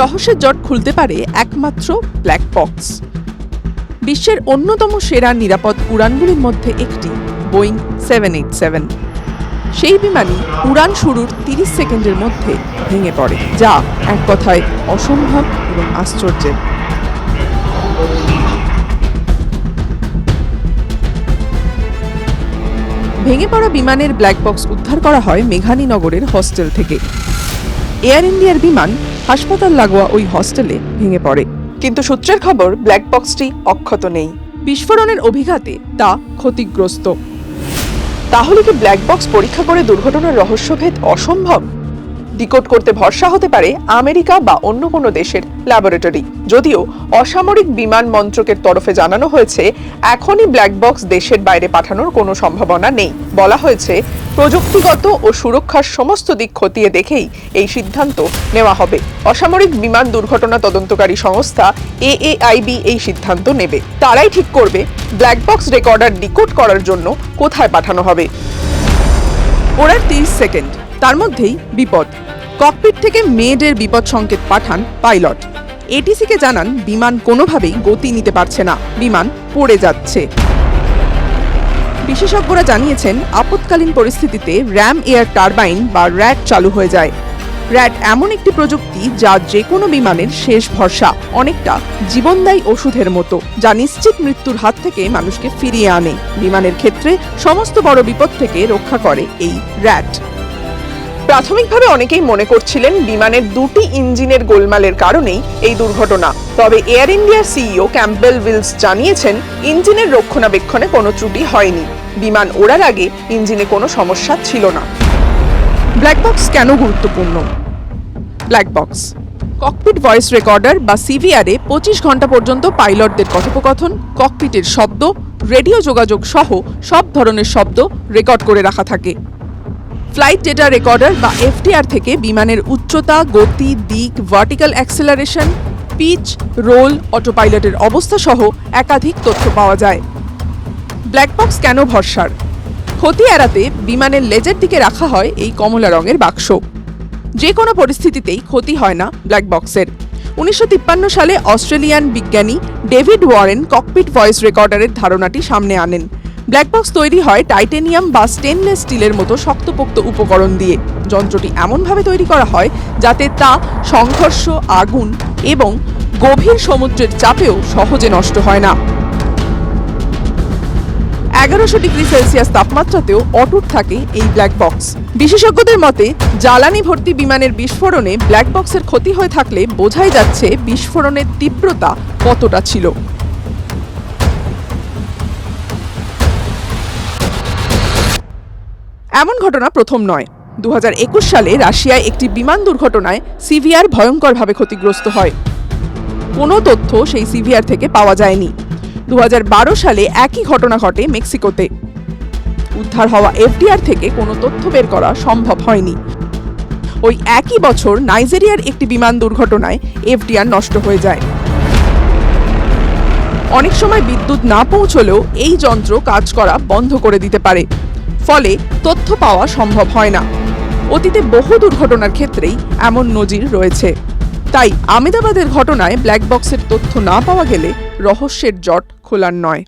রহস্যের জট খুলতে পারে একমাত্র ব্ল্যাক বক্স। বিশ্বের অন্যতম সেরা নিরাপদ উড়ানগুলির মধ্যে একটি, বোয়িং সেভেন এইট সেভেন। সেই বিমানই উড়ান শুরুর তিরিশ সেকেন্ডের মধ্যে ভেঙে পড়ে, যা এক কথায় অসম্ভব এবং আশ্চর্যের। ভেঙে পড়া বিমানের ব্ল্যাক বক্স উদ্ধার করা হয় মেঘানীনগরের হস্টেল থেকে। এয়ার ইন্ডিয়ার বিমান হাসপাতাল লাগোয়া ওই হস্টেলে ভেঙে পড়ে। কিন্তু সূত্রের খবর, ব্ল্যাক বক্সটি অক্ষত নেই। বিস্ফোরণের অভিঘাতে তা ক্ষতিগ্রস্ত। তাহলে কি ব্ল্যাক বক্স পরীক্ষা করে দুর্ঘটনার রহস্যভেদ অসম্ভব? ডিকোড করতে ভরসা হতে পারে আমেরিকা বা অন্য কোনো দেশের ল্যাবরেটরি। যদিও অসামরিক বিমান মন্ত্রকের তরফে জানানো হয়েছে, এখনই ব্ল্যাক বক্স দেশের বাইরে পাঠানোর কোনো সম্ভাবনা নেই। বলা হয়েছে প্রযুক্তিগত ও সুরক্ষার সমস্ত দিক খতিয়ে দেখেই এই সিদ্ধান্ত নেওয়া হবে। অসামরিক বিমান দুর্ঘটনা তদন্তকারী সংস্থা এএআইবি এই সিদ্ধান্ত নেবে। তারাই ঠিক করবে ব্ল্যাক বক্স রেকর্ডার ডিকোড করার জন্য কোথায় পাঠানো হবে। ওরার তিরিশ সেকেন্ড, তার মধ্যেই বিপদ। ককপিট থেকে মেয়েদের বিপদ সংকেত পাঠান পাইলট। এটিসিকে জানান, বিমান কোনোভাবেই গতি নিতে পারছে না। বিমান পড়ে যাচ্ছে। বিশেষজ্ঞরা জানিয়েছেন, আপৎকালীন পরিস্থিতিতে র্যাম এয়ার টারবাইন বা র্যাট চালু হয়ে যায়। র্যাট এমন একটি প্রযুক্তি যা যে কোনো বিমানের শেষ ভরসা, অনেকটা জীবনদায়ী ওষুধের মতো, যা নিশ্চিত মৃত্যুর হাত থেকে মানুষকে ফিরিয়ে আনে। বিমানের ক্ষেত্রে সমস্ত বড় বিপদ থেকে রক্ষা করে এই র্যাট। প্রাথমিকভাবে অনেকেই মনে করছিলেন বিমানের দুটি ইঞ্জিনের গোলমালের কারণেই এই দুর্ঘটনা। তবে এয়ার ইন্ডিয়ার সিইও ক্যাম্পবেল উইলস জানিয়েছেন, ইঞ্জিনের রক্ষণাবেক্ষণে কোনো ত্রুটি হয়নি। বিমান ওড়ার আগে ইঞ্জিনে কোনো সমস্যা ছিল না। ব্ল্যাক বক্স কেন গুরুত্বপূর্ণ? Black box. Cockpit voice recorder বা সিভিআরে পঁচিশ ঘণ্টা পর্যন্ত পাইলটদের কথোপকথন, ককপিটের শব্দ, রেডিও যোগাযোগ সহ সব ধরনের শব্দ রেকর্ড করে রাখা থাকে। ফ্লাইট ডেটা রেকর্ডার বা এফটিআর থেকে বিমানের উচ্চতা, গতি, দিক, ভার্টিক্যাল অ্যাক্সেলারেশন, পিচ, রোল, অটোপাইলটের অবস্থা সহ একাধিক তথ্য পাওয়া যায়। ব্ল্যাকবক্স কেন ভরসার? ক্ষতি এড়াতে বিমানের লেজের দিকে রাখা হয় এই কমলা রঙের বাক্স। যে কোনো পরিস্থিতিতেই ক্ষতি হয় না ব্ল্যাক বক্সের। উনিশশো তিপ্পান্ন সালে অস্ট্রেলিয়ান বিজ্ঞানী ডেভিড ওয়ারেন ককপিট ভয়েস রেকর্ডারের ধারণাটি সামনে আনেন। ব্ল্যাক বক্স তৈরি হয় টাইটেনিয়াম বা স্টেনলেস স্টিলের মতো শক্তপোক্ত উপকরণ দিয়ে। যন্ত্রটি এমনভাবে তৈরি করা হয় যাতে তা সংঘর্ষ, আগুন এবং গভীর সমুদ্রের চাপেও সহজে নষ্ট হয় না। এগারোশো ডিগ্রি সেলসিয়াস তাপমাত্রাতেও অটুট থাকে এই ব্ল্যাক বক্স বিশেষজ্ঞদের মতে, জ্বালানি ভর্তি বিমানের বিস্ফোরণে ব্ল্যাক বক্সের ক্ষতি হয়ে থাকলে বোঝাই যাচ্ছে বিস্ফোরণের তীব্রতা কতটা ছিল। এমন ঘটনা প্রথম নয়। দু সালে রাশিয়ায় একটি বিমান দুর্ঘটনায় সিভিআর ভয়ঙ্করভাবে ক্ষতিগ্রস্ত হয়। কোনো তথ্য সেই সিভিআর থেকে পাওয়া যায়নি। দু হাজার বারো সালে একই ঘটনা ঘটে মেক্সিকোতে। উদ্ধার হওয়া এফডিআর থেকে কোনো তথ্য বের করা সম্ভব হয়নি। ওই একই বছর নাইজেরিয়ার একটি বিমান দুর্ঘটনায় এফডিআর নষ্ট হয়ে যায়। অনেক সময় বিদ্যুৎ না পৌঁছলেও এই যন্ত্র কাজ করা বন্ধ করে দিতে পারে। ফলে তথ্য পাওয়া সম্ভব হয় না। অতীতে বহু দুর্ঘটনার ক্ষেত্রেই এমন নজির রয়েছে। তাই আমেদাবাদের ঘটনায় ব্ল্যাক বক্সের তথ্য না পাওয়া গেলে রহস্যের জট খোলার নয়।